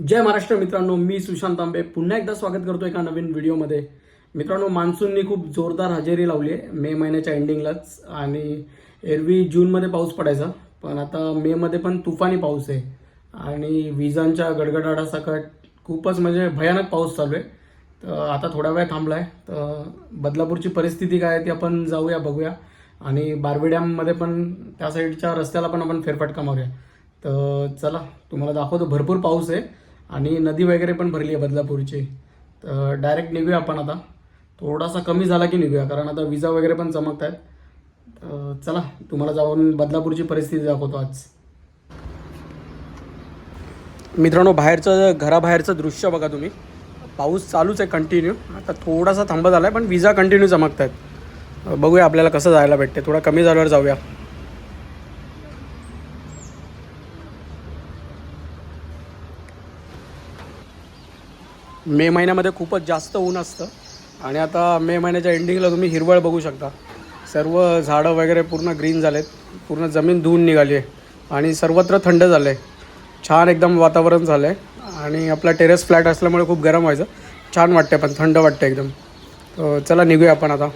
जय महाराष्ट्र मित्रांनो मी सुशांत तांबे. पुन्हा एकदा स्वागत करतो एका नवीन व्हिडिओमध्ये. मित्रांनो मान्सूननी खूप जोरदार हजेरी लावली आहे. मे महिन्याच्या एंडिंगलाच आणि एरवी जूनमध्ये पाऊस पडायचा. पण आता मेमध्ये पण तुफानी पाऊस आहे. आणि विजांच्या गडगडाटासकट खूपच म्हणजे भयानक पाऊस चालू आहे. तर आता थोडा वेळ थांबला आहे तर बदलापूरची परिस्थिती काय आहे ती आपण जाऊया बघूया. आणि बारवी डॅममध्ये पण त्या साईडच्या रस्त्याला पण आपण फेरफटका मारूया. तर चला तुम्हाला दाखवतो भरपूर पाऊस आहे. आणि नदी वगैरे पण भरली आहे बदलापूरची. तर डायरेक्ट निघूया आपण आता. थोडासा कमी झाला की निघूया कारण आता विजा वगैरे पण चमकत आहेत चला तुम्हाला जाऊन बदलापूरची परिस्थिती दाखवतो आज. मित्रांनो बाहेरचं घराबाहेरचं दृश्य बघा तुम्ही. पाऊस चालूच आहे कंटिन्यू आता थोडासा थांबत आला आहे पण विजा कंटिन्यू चमकत आहेत बघूया आपल्याला कसं जायला भेटते थोडा कमी झाल्यावर जाऊया. मे महिन्यामध्ये खूपच जास्त ऊन असतं. आणि आता मे महिन्याच्या एंडिंगला तुम्ही हिरवळ बघू शकता. सर्व झाडं वगैरे पूर्ण ग्रीन झालेत. पूर्ण जमीन धुवून निघाली आहे. आणि सर्वत्र थंड झालं आहे छान एकदम वातावरण झालं आहे आणि आपला टेरेस फ्लॅट असल्यामुळे खूप गरम व्हायचं. छान वाटते पण थंड वाटते एकदम. तर चला निघूया आपण आता.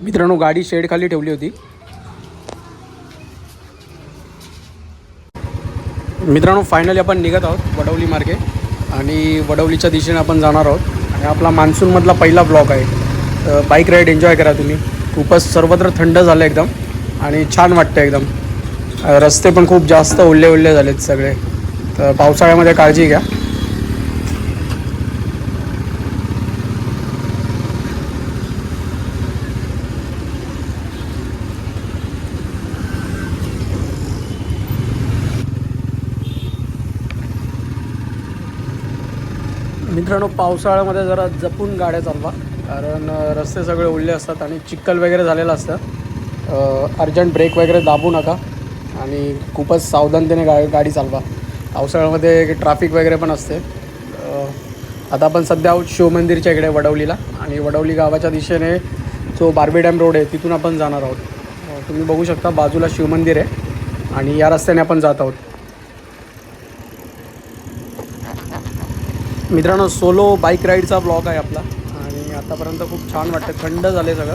मित्रांनो गाडी शेडखाली ठेवली होती. मित्रांनो फायनली आपण निघत आहोत वडवली मार्गे. आणि वडवलीच्या दिशेने आपण जाणार आहोत. आणि आपला मान्सूनमधला पहिला ब्लॉक आहे. तर बाईक राईड एन्जॉय करा तुम्ही. खूपच सर्वत्र थंड झालं एकदम. आणि छान वाटतं एकदम. रस्ते पण खूप जास्त ओल्ले ओल्ले झालेत सगळे. तर पावसाळ्यामध्ये काळजी घ्या. मित्रांनो पावसाळ्यामध्ये जरा जपून गाड्या चालवा. कारण रस्ते सगळे ओढले असतात आणि चिक्कल वगैरे झालेलं असतं. अर्जंट ब्रेक वगैरे दाबू नका आणि खूपच सावधानतेने गा गाडी चालवा. पावसाळ्यामध्ये ट्रॅफिक वगैरे पण असते. आता आपण सध्या आहोत शिवमंदिरच्या इकडे वडवलीला आणि वडवली गावाच्या दिशेने जो बार्बी डॅम रोड आहे तिथून आपण जाणार आहोत. तुम्ही बघू शकता बाजूला शिवमंदिर आहे आणि या रस्त्याने आपण जात आहोत. मित्रांनो सोलो बाईक राईडचा ब्लॉग आहे आपला. आणि आतापर्यंत खूप छान वाटतं. थंड झाले सगळं.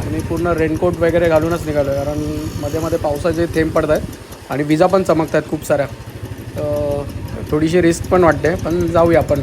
आणि मी पूर्ण रेनकोट वगैरे घालूनच निघालो आहे कारण मध्ये मध्ये पावसाचे थेंब पडत आहेत आणि विजा पण चमकत आहेत खूप साऱ्या. तर थोडीशी रिस्क पण वाटते पण जाऊया आपण.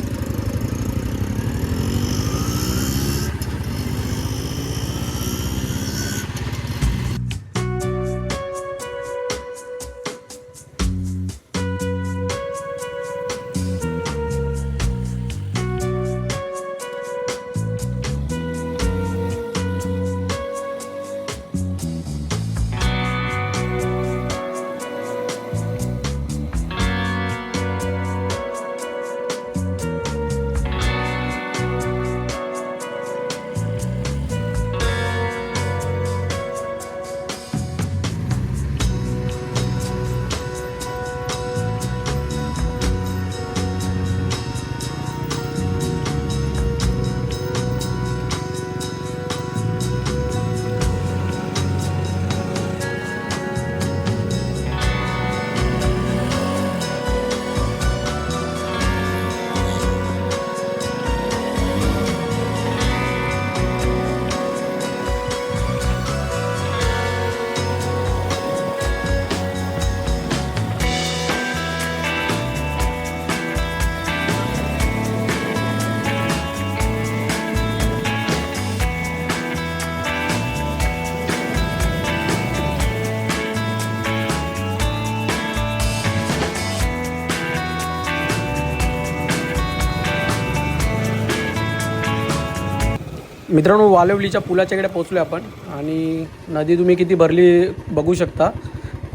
मित्रांनो वालवलीच्या पुलाच्या इकडे पोचलो आपण. आणि नदी तुम्ही किती भरली बघू शकता.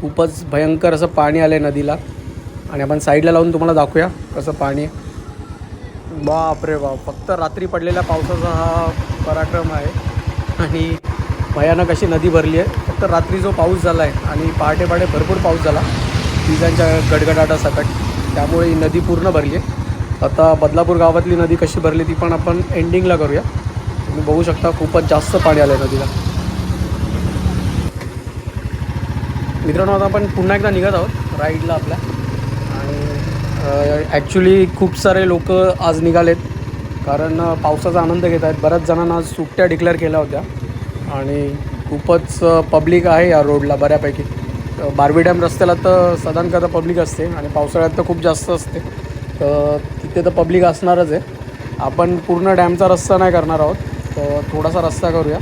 खूपच भयंकर असं पाणी आलं आहे नदीला. आणि आपण साईडला लावून तुम्हाला दाखवूया कसं पाणी आहे. बाप रे बाप फक्त रात्री पडलेल्या पावसाचा हा पराक्रम आहे. आणि भयानक अशी नदी भरली आहे. फक्त रात्री जो पाऊस झाला आहे आणि पहाटे पहाटे भरपूर पाऊस झाला विजांच्या गडगडाटासकट त्यामुळे ही नदी पूर्ण भरली आहे. आता बदलापूर गावातली नदी कशी भरली ती पण आपण एंडिंगला करूया. तुम्ही बघू शकता खूपच जास्त पाणी आलं आहे नदीला. मित्रांनो आता आपण पुन्हा एकदा निघत आहोत राईडला आपल्या. आणि ॲक्च्युली खूप सारे लोक आज निघालेत कारण पावसाचा आनंद घेत आहेत. बऱ्याच जणांना आज सुट्ट्या डिक्लेअर केल्या होत्या. आणि खूपच पब्लिक आहे या रोडला बऱ्यापैकी. बारवी डॅम रस्त्याला तर सदानकदा पब्लिक असते आणि पावसाळ्यात तर खूप जास्त असते. तर तिथे तर पब्लिक असणारच आहे. आपण पूर्ण डॅमचा रस्ता नाही करणार आहोत. तर थोडासा रस्ता करूया.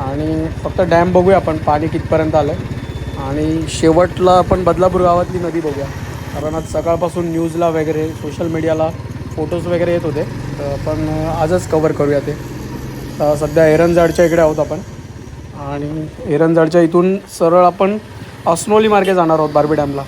आणि फक्त डॅम बघूया आपण पाणी कितपर्यंत आलं आहे आणि शेवटला आपण बदलापूर गावातली नदी बघूया. कारण आज सकाळपासून न्यूजला वगैरे सोशल मीडियाला फोटोज वगैरे येत होते. तर आपण आजच कवर करूया ते. सध्या एरंजाडच्या इकडे आहोत आपण. आणि एरंजाडच्या इथून सरळ आपण अस्नोली मार्गे जाणार आहोत बार्बी डॅमला.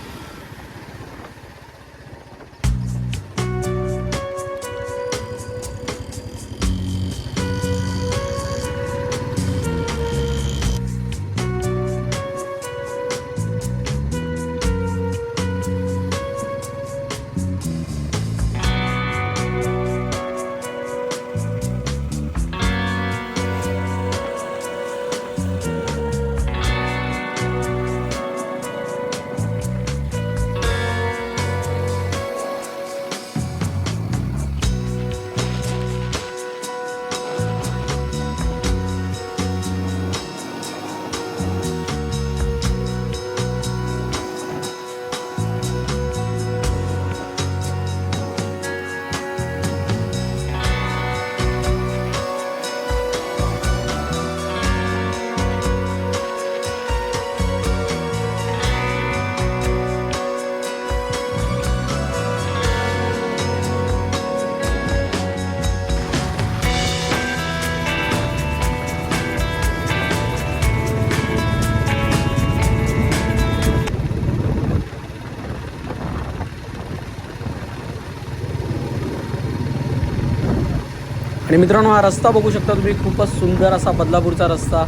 मित्रांनो हा रस्ता बघू शकता तुम्ही. खूपच सुंदर असा बदलापूरचा रस्ता.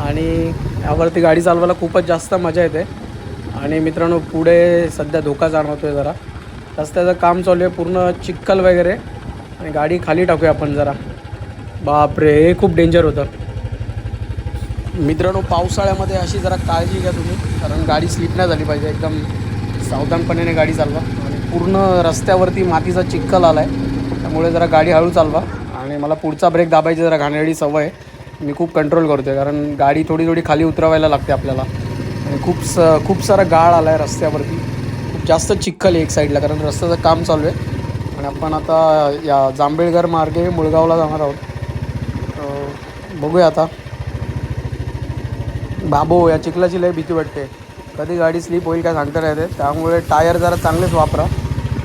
आणि यावरती गाडी चालवायला खूपच जास्त मजा येते. आणि मित्रांनो पुढे सध्या धोका जाणवतो आहे जरा. रस्त्याचं काम चालू आहे पूर्ण चिखल वगैरे. आणि गाडी खाली टाकूया आपण जरा. बापरे हे खूप डेंजर होतं. मित्रांनो पावसाळ्यामध्ये अशी जरा काळजी घ्या तुम्ही. कारण गाडी स्लिप नाही झाली पाहिजे. एकदम सावधानपणे गाडी चालवा. आणि पूर्ण रस्त्यावरती मातीचा चिखल आला आहे त्यामुळे जरा गाडी हळू चालवा. मला पुढचा ब्रेक दाबायची जरा घाणेरडी सवय आहे. मी खूप कंट्रोल करतो आहे कारण गाडी थोडी थोडी खाली उतरवायला लागते आपल्याला. आणि खूप स खूप सारा गाळ आला आहे रस्त्यावरती. खूप जास्त चिखल आहे एक साईडला कारण रस्त्याचं काम चालू आहे. आणि आपण आता या जांभेळघर मार्गे मुळगावला जाणार आहोत. बघूया आता. बाबो या चिखलाची लय भीती वाटते. कधी गाडी स्लिप होईल काय सांगता नाही. येते त्यामुळे टायर जरा चांगलेच वापरा.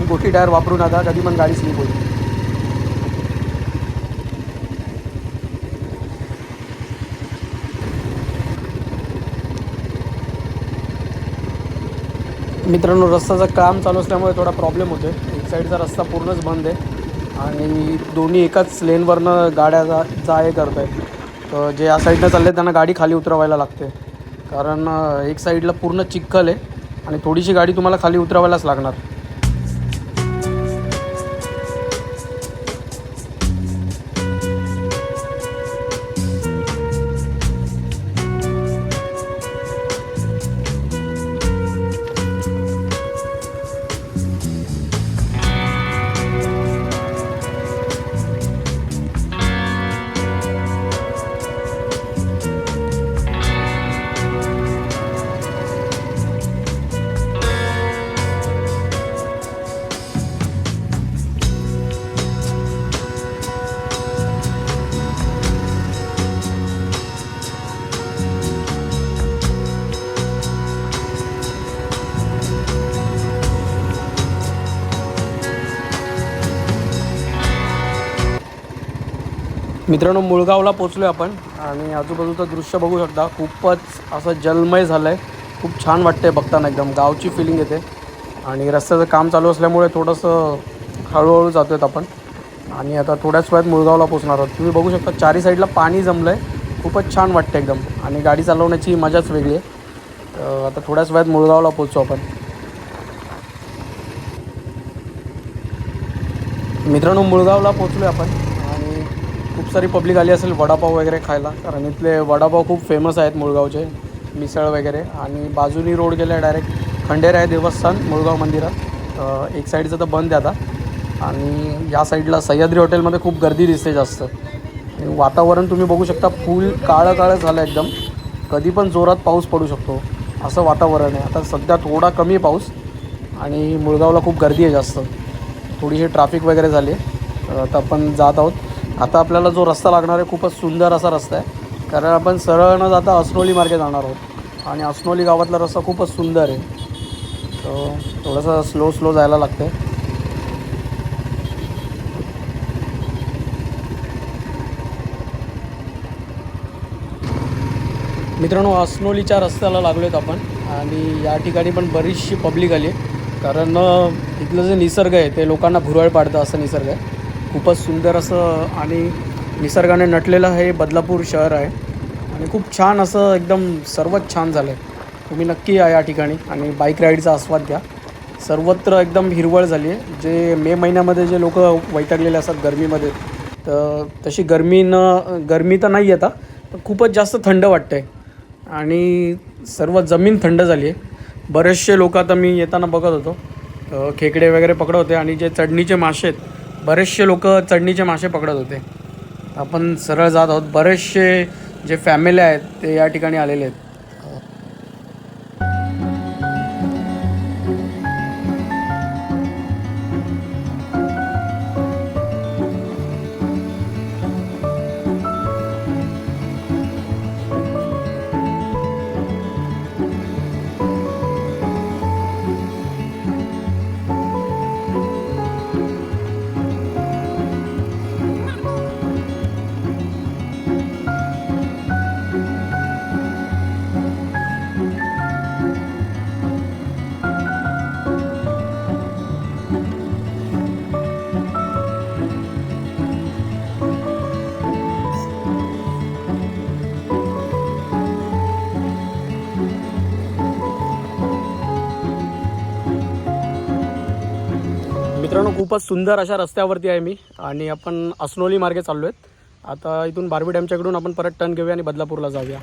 गोठी टायर वापरू नका कधी पण गाडी स्लिप होईल. मित्रांनो रस्त्याचं काम चालू असल्यामुळे थोडा प्रॉब्लेम होतो एक साईडचा रस्ता पूर्णच बंद आहे. आणि दोन्ही एकाच लेनवरनं गाड्या जा जा हे करत आहेत तर जे या साईडनं चालले त्यांना गाडी खाली उतरवायला लागते. कारण एक साईडला पूर्ण चिखल आहे. आणि थोडीशी गाडी तुम्हाला खाली उतरवायलाच लागणार. मित्रांनो मुळगावला पोचलो आहे आपण आणि आजूबाजूचं दृश्य बघू शकता. खूपच असं जलमय झालं आहे खूप छान वाटते बघताना एकदम. गावची फिलिंग येते. आणि रस्त्याचं काम चालू असल्यामुळे थोडंसं हळूहळू जातो आहेत आपण. आणि आता थोड्याच वेळात मुळगावला पोचणार आहोत. तुम्ही बघू शकता चारी साईडला पाणी जमलं आहे खूपच छान वाटतं एकदम. आणि गाडी चालवण्याची मजाच वेगळी आहे. आता थोड्याच वेळात मुळगावला पोचू आपण. मित्रांनो मुळगावला पोचलो आपण. खूप सारी पब्लिक आली असेल वडापाव वगैरे खायला. कारण इथले वडापाव खूप फेमस आहेत मुळगावचे मिसळ वगैरे. आणि बाजूनी रोड गेला डायरेक्ट आहे देवस्थान मुळगाव मंदिरात. एक साईडचं तर बंद आहे आता. आणि या साईडला सह्याद्री हॉटेलमध्ये खूप गर्दी दिसते जास्त. आणि वातावरण तुम्ही बघू शकता फुल काळं काळं झालं एकदम. कधी पण जोरात पाऊस पडू शकतो. असं वातावरण आहे. आता सध्या थोडा कमी पाऊस. आणि मुळगावला खूप गर्दी आहे जास्त. थोडीशी ट्रॅफिक वगैरे झाली आहे. तर आपण जात आहोत. आता आपल्याला जो रस्ता लागणार आहे खूपच सुंदर असा रस्ता आहे. कारण आपण सरळ न जाता अस्नोली मार्गे जाणार आहोत. आणि अस्नोली गावातला रस्ता खूपच सुंदर आहे. तो थोडंसं स्लो स्लो जायला लागतं आहे मित्रांनो अस्नोलीच्या रस्त्याला लागलो आहेत आपण. आणि या ठिकाणी पण बरीचशी पब्लिक आली आहे कारण इथलं जे निसर्ग आहे ते लोकांना भुरळ पाडतं असं निसर्ग आहे. खूपच सुंदर असं आणि निसर्गाने नटलेलं हे बदलापूर शहर आहे. आणि खूप छान असं एकदम सर्वच छान झालं आहे तुम्ही नक्की या या ठिकाणी आणि बाईक राईडचा आस्वाद घ्या. सर्वत्र एकदम हिरवळ झाली आहे जे मे महिन्यामध्ये जे लोक वैतागलेले असतात गरमीमध्ये तर तशी गरमी न गरमी तर नाही येता पण खूपच जास्त थंड वाटतं आहे आणि सर्व जमीन थंड झाली आहे बरेचसे लोक आता मी येताना बघत होतो. खेकडे वगैरे पकडत होते आणि जे चढणीचे मासे आहेत बरेचसे लोक चढणीचे मासे पकडत होते. आपण सरळ जात आहोत. बरेचसे जे फॅमिली आहेत ते या ठिकाणी आलेले आहेत. मित्रांनो खूपच सुंदर अशा रस्त्यावरती आहे मी. आणि आपण अस्नोली मार्गे चाललो आहेत आता इथून बारबी डॅमच्याकडून आपण परत टर्न घेऊया आणि बदलापूरला जाऊया.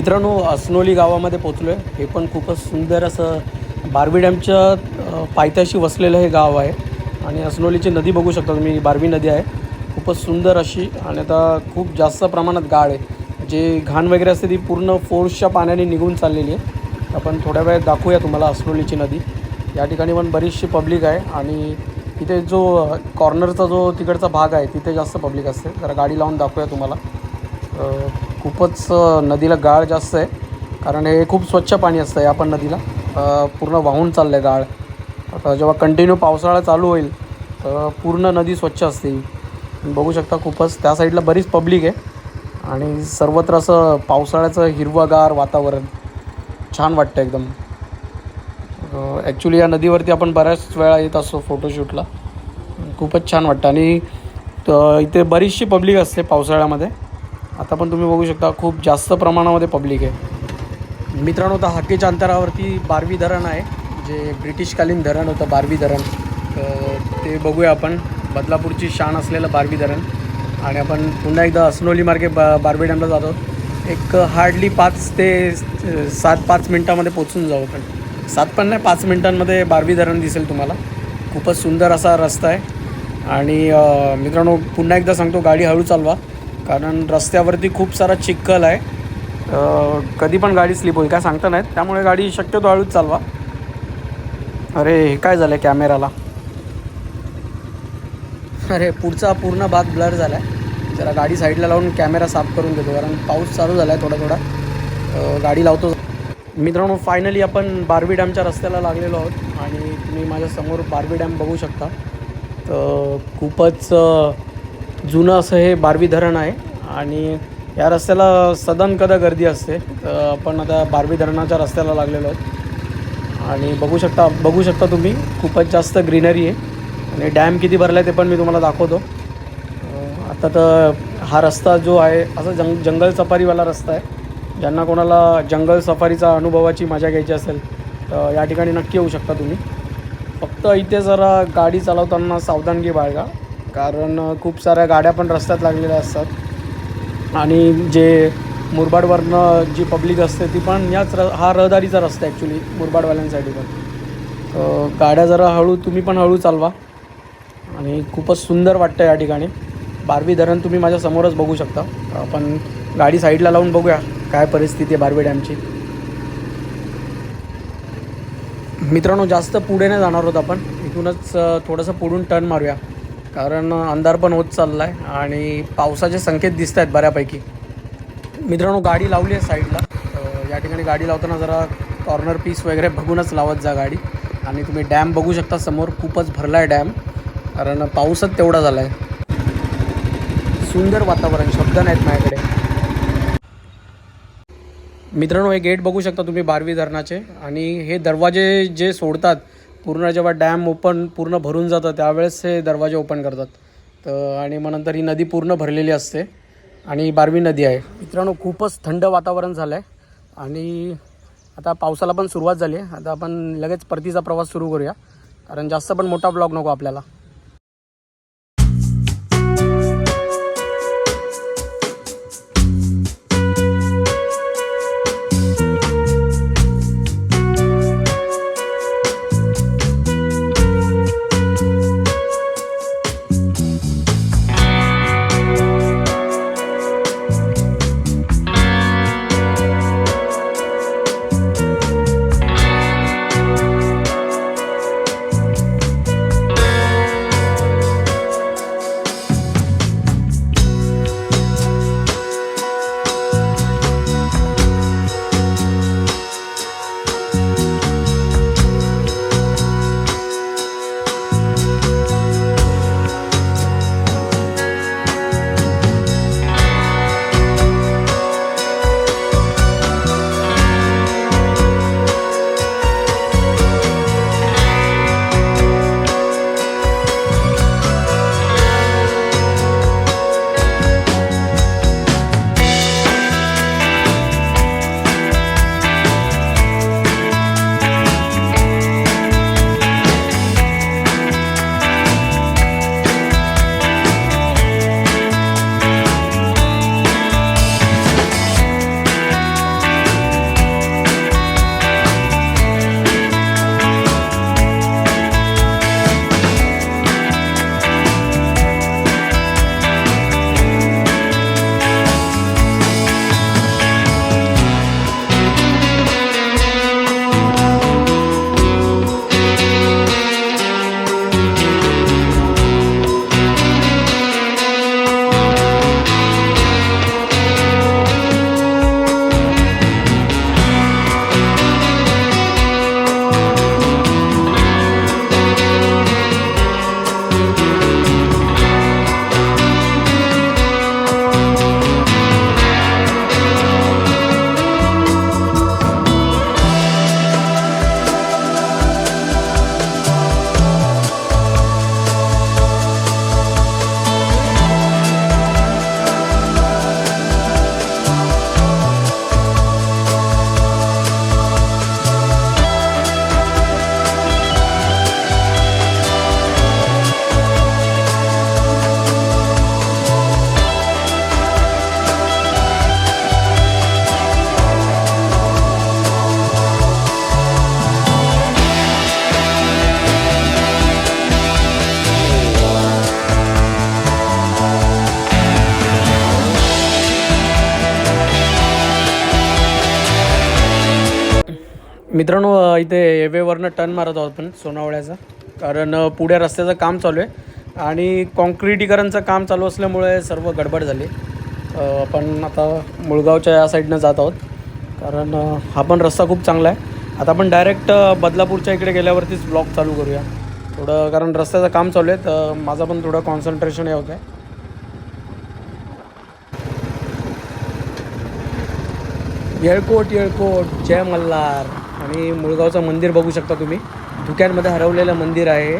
मित्रांनो अस्नोली गावामध्ये पोचलो आहे हे पण खूपच सुंदर असं बारवी डॅमच्या पायथ्याशी वसलेलं हे गाव आहे. आणि अस्नोलीची नदी बघू शकता तुम्ही. बारवी नदी आहे. खूपच सुंदर अशी आणि आता खूप जास्त प्रमाणात गाळ आहे. जे घाण वगैरे असते ती पूर्ण फोर्सच्या पाण्याने निघून चाललेली आहे. आपण थोड्या वेळात दाखवूया तुम्हाला अस्नोलीची नदी. या ठिकाणी पण बरीचशी पब्लिक आहे आणि तिथे जो कॉर्नरचा जो तिकडचा भाग आहे तिथे जास्त पब्लिक असते. जरा गाडी लावून दाखवूया तुम्हाला. खूपच नदीला गाळ जास्त आहे. कारण हे खूप स्वच्छ पाणी असतं या पण नदीला. पूर्ण वाहून चाललं आहे गाळ. आता जेव्हा कंटिन्यू पावसाळा चालू होईल तर पूर्ण नदी स्वच्छ असते बघू शकता खूपच. त्या साईडला बरीच पब्लिक आहे. आणि सर्वत्र असं पावसाळ्याचं हिरवंगार वातावरण. छान वाटतं एकदम. ॲक्च्युली या नदीवरती आपण बऱ्याच वेळा येत असतो फोटोशूटला खूपच छान वाटतं. आणि इथे बरीचशी पब्लिक असते पावसाळ्यामध्ये. आता पण तुम्ही बघू शकता खूप जास्त प्रमाणामध्ये पब्लिक आहे. मित्रांनो तर हाकेच्या अंतरावरती बारवी धरण आहे जे ब्रिटिशकालीन धरण होतं बारवी धरण. ते बघूया आपण. बदलापूरची शान असलेलं बारवी धरण. आणि आपण पुन्हा एकदा अस्नोली मार्गे बा बारवी डॅमला जातो. एक हार्डली पाच ते सात पाच मिनटामध्ये पोचून जाऊ आपण. सात पण नाही पाच मिनटांमध्ये बारवी धरण दिसेल तुम्हाला. खूपच सुंदर असा रस्ता आहे. आणि मित्रांनो पुन्हा एकदा सांगतो गाडी हळू चालवा. कारण रस्त्यावरती खूप सारा चिखल आहे. कधी पण गाडी स्लिप होईल काय सांगता नाहीत. त्यामुळे गाडी शक्यतो हळूच चालवा. अरे काय झालं आहे कॅमेराला? अरे पुढचा पूर्ण भाग ब्लर झाला आहे जरा गाडी साईडला लावून कॅमेरा साफ करून देतो कारण पाऊस चालू झाला आहे थोडा. थोडा गाडी लावतो. मित्रांनो फायनली आपण बारबी डॅमच्या रस्त्याला लागलेलो आहोत. आणि तुम्ही माझ्यासमोर बारबी डॅम बघू शकता. तर खूपच जुनं असं हे बारवी धरण आहे आणि या रस्त्याला सदन कदा गर्दी असते. तर आपण आता बारवी धरणाच्या रस्त्याला लागलेलो आहोत. आणि बघू शकता बघू शकता तुम्ही खूपच जास्त ग्रीनरी आहे. आणि डॅम किती भरला आहे ते पण मी तुम्हाला दाखवतो. आता तर हा रस्ता जो आहे असा जंग जंगल सफारीवाला रस्ता आहे. ज्यांना कोणाला जंगल सफारीचा अनुभवाची मजा घ्यायची असेल तर या ठिकाणी नक्की येऊ शकता तुम्ही. फक्त इथे जरा गाडी चालवताना सावधानगी बाळगा. कारण खूप साऱ्या गाड्या पण रस्त्यात लागलेल्या असतात. आणि जे मुरबाडवरनं जी पब्लिक असते ती पण याच र हा रहदारीचा रस्ता आहे ॲक्च्युली मुरबाडवाल्यांसाठी पण तर गाड्या जरा हळू तुम्ही पण हळू चालवा. आणि खूपच सुंदर वाटतं या ठिकाणी. बारवी धरण तुम्ही माझ्या समोरच बघू शकता. आपण गाडी साईडला लावून बघूया काय परिस्थिती आहे बारवी डॅमची. मित्रांनो जास्त पुढे नाही जाणार आहोत आपण. इथूनच थोडंसं पुढून टर्न मारूया. कारण अंधार पण होत चालला आहे आणि पावसाचे संकेत दिसत आहेत बऱ्यापैकी. मित्रांनो गाडी लावली आहे साईडला या ठिकाणी गाडी लावताना जरा कॉर्नर पीस वगैरे बघूनच लावत जा गाडी. आणि तुम्ही डॅम बघू शकता समोर खूपच भरला आहे डॅम कारण पाऊसच तेवढा झाला आहे सुंदर वातावरण शब्द नाहीत माझ्याकडे. मित्रांनो हे गेट बघू शकता तुम्ही बारवी धरणाचे. आणि हे दरवाजे जे सोडतात पूर्ण जेव्हा डॅम ओपन पूर्ण भरून जातं त्यावेळेस हे दरवाजे ओपन करतात. तर आणि मग नंतर ही नदी पूर्ण भरलेली असते. आणि बारवी नदी आहे. मित्रांनो खूपच थंड वातावरण झालं आहे आणि आता पावसाला पण सुरुवात झाली आहे. आता आपण लगेच परतीचा प्रवास सुरू करूया. कारण जास्त पण मोठा ब्लॉग नको आपल्याला. हेवेवरनं टर्न मारत आहोत आपण सोनावळ्याचा. कारण पुढे रस्त्याचं काम चालू आहे. आणि कॉन्क्रिटीकरणचं काम चालू असल्यामुळे सर्व गडबड झाली. आपण आता मुळगावच्या या साईडनं जात आहोत. कारण हा पण रस्ता खूप चांगला आहे. आता आपण डायरेक्ट बदलापूरच्या इकडे गेल्यावरतीच ब्लॉक चालू करूया. थोडं कारण रस्त्याचं काम चालू आहे तर माझं पण थोडं कॉन्सन्ट्रेशन हे होतं आहे येळकोट येळकोट जय मल्हार. आणि मुळगावचं मंदिर बघू शकता तुम्ही. धुक्यांमध्ये हरवलेलं मंदिर आहे.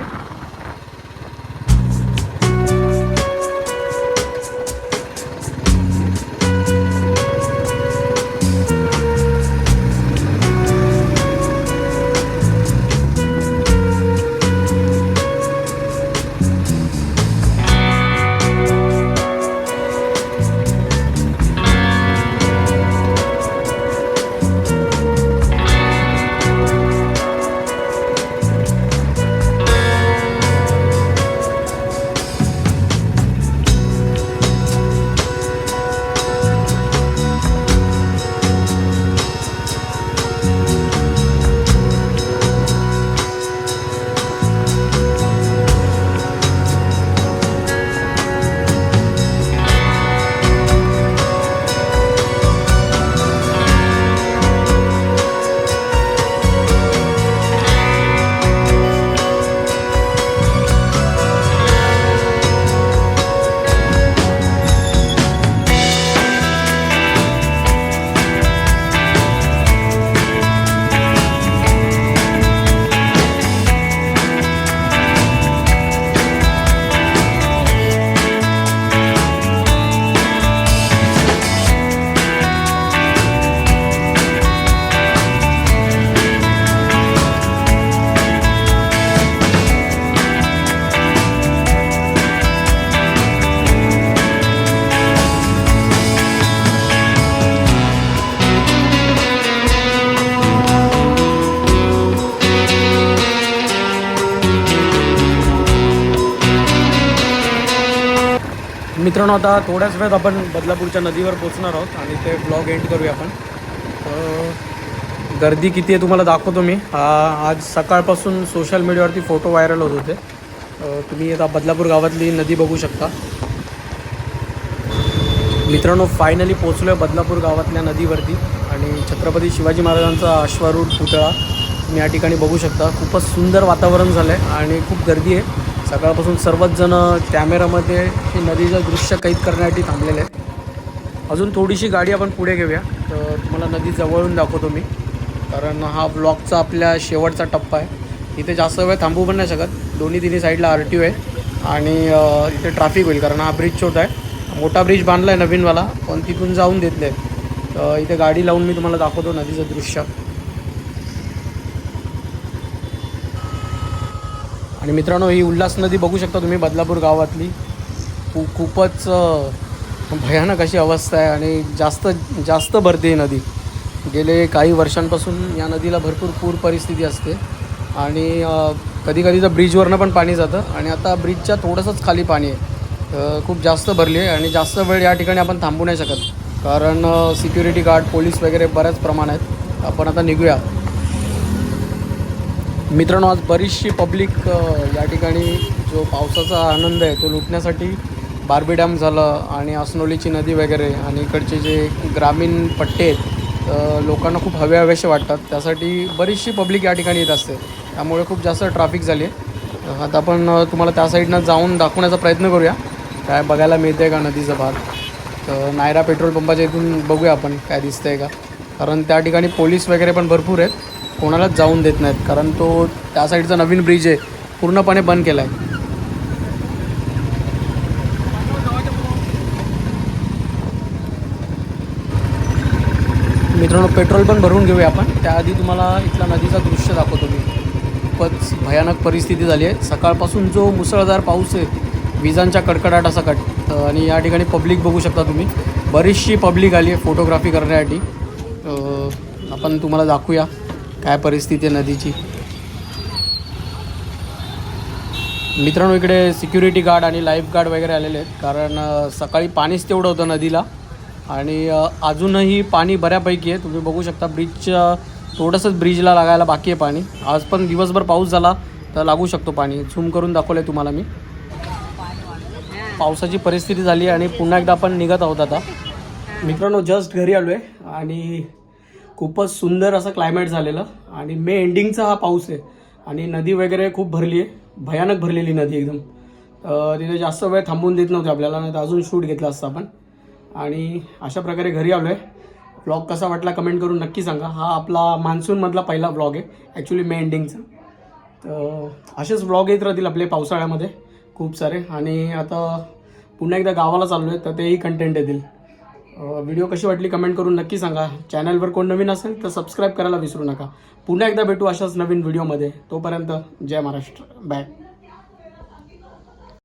मित्रांनो आता थोड्याच वेळात आपण बदलापूरच्या नदीवर पोचणार आहोत आणि ते ब्लॉग एंड करूया आपण. गर्दी किती आहे तुम्हाला दाखवतो मी. आज सकाळपासून सोशल मीडियावरती फोटो व्हायरल होत होते. तुम्ही आता बदलापूर गावातली नदी बघू शकता. मित्रांनो फायनली पोचलो आहे बदलापूर गावातल्या नदीवरती आणि छत्रपती शिवाजी महाराजांचा अश्वारूढ पुतळा तुम्ही या ठिकाणी बघू शकता. खूपच सुंदर वातावरण झालं आहे आणि खूप गर्दी आहे. सकाळपासून सर्वच जण कॅमेरामध्ये हे नदीचं दृश्य कैद करण्यासाठी थांबलेले आहेत. अजून थोडीशी गाडी आपण पुढे घेऊया. तर तुम्हाला नदी जवळून दाखवतो मी. कारण हा ब्लॉकचा आपल्या शेवटचा टप्पा आहे. इथे जास्त वेळ थांबू पण नाही शकत. दोन्ही तिन्ही साईडला आर टी ओ आहे. आणि इथे ट्रॅफिक होईल कारण हा ब्रिज छोटा आहे. मोठा ब्रिज बांधला आहे नवीनवाला पण तिथून जाऊन देत नाही तर इथे गाडी लावून मी तुम्हाला दाखवतो नदीचं दृश्य. आणि मित्रांनो ही उल्हास नदी बघू शकता तुम्ही बदलापूर गावातली. खू खूपच भयानक अशी अवस्था आहे आणि जास्त जास्त भरते ही नदी. गेले काही वर्षांपासून या नदीला भरपूर पूर परिस्थिती असते आणि कधी कधी तर ब्रिजवरनं पण पाणी जातं आणि आता ब्रिजच्या थोडंसंच खाली पाणी आहे. खूप जास्त भरली आहे आणि जास्त वेळ या ठिकाणी आपण थांबू नाही शकत. कारण सिक्युरिटी गार्ड पोलीस वगैरे बऱ्याच प्रमाण आहेत. आपण आता निघूया. मित्रांनो आज बरीचशी पब्लिक या ठिकाणी जो पावसाचा आनंद आहे तो लुटण्यासाठी बार्बी डॅम झालं आणि असनोलीची नदी वगैरे आणि इकडचे जे ग्रामीण पट्टे आहेत लोकांना खूप हवे हवेसे वाटतात. त्यासाठी बरीचशी पब्लिक या ठिकाणी येत असते. त्यामुळे खूप जास्त ट्रॅफिक झाली आहे. आता आपण तुम्हाला त्या साईडनं जाऊन दाखवण्याचा प्रयत्न करूया. काय बघायला मिळते का नदीचा भाग? तर नायरा पेट्रोल पंपाच्या इथून बघूया आपण काय दिसतंय का? कारण त्या ठिकाणी पोलीस वगैरे पण भरपूर आहेत. कोणालाच जाऊन देत नाहीत कारण तो त्या साईडचा नवीन ब्रिज आहे पूर्णपणे बंद केला आहे मित्रांनो पेट्रोल पण भरून घेऊया आपण. त्याआधी तुम्हाला इथला नदीचा दृश्य दाखवतो मी. खूपच भयानक परिस्थिती झाली आहे. सकाळपासून जो मुसळधार पाऊस आहे विजांच्या कडकडाटासकट आणि या ठिकाणी पब्लिक बघू शकता तुम्ही. बरीचशी पब्लिक आली आहे फोटोग्राफी करण्यासाठी. आपण तुम्हाला दाखवूया. काय परिस्थिती आहे नदीची? मित्रांनो इकडे सिक्युरिटी गार्ड आणि लाईफ गार्ड वगैरे आलेले आहेत. कारण सकाळी पाणीच तेवढं होतं नदीला. आणि अजूनही पाणी बऱ्यापैकी आहे. तुम्ही बघू शकता ब्रिजच्या थोडंसंच ब्रिजला लागायला बाकी आहे पाणी. आज पण दिवसभर पाऊस झाला तर लागू शकतो पाणी. झूम करून दाखवलं आहे तुम्हाला मी. पावसाची परिस्थिती झाली आणि पुन्हा एकदा आपण निघत आहोत आता. मित्रांनो जस्ट घरी आलो आहे आणि खूपच सुंदर असं क्लायमेट झालेलं. आणि मे एंडिंगचा हा पाऊस आहे. आणि नदी वगैरे खूप भरली आहे. भयानक भरलेली नदी एकदम. तिथे जास्त वेळ थांबून देत नव्हते आपल्याला नाही तर अजून शूट घेतला असता आपण. आणि अशा प्रकारे घरी आलो आहे ब्लॉग कसा वाटला कमेंट करून नक्की सांगा. हा आपला मान्सूनमधला पहिला ब्लॉग आहे. ॲक्च्युली मे एंडिंगचा तर असेच ब्लॉग येत राहतील आपले पावसाळ्यामध्ये. खूप सारे. आणि आता पुन्हा एकदा गावाला चाललो आहे तर तेही कंटेंट येतील. व्हिडिओ कशी वाटली कमेंट करून नक्की सांगा. चॅनलवर कोण नवीन असेल तर सबस्क्राईब करायला विसरू नका. पुन्हा एकदा भेटू अशाच नवीन व्हिडिओमध्ये तोपर्यंत जय महाराष्ट्र. बाय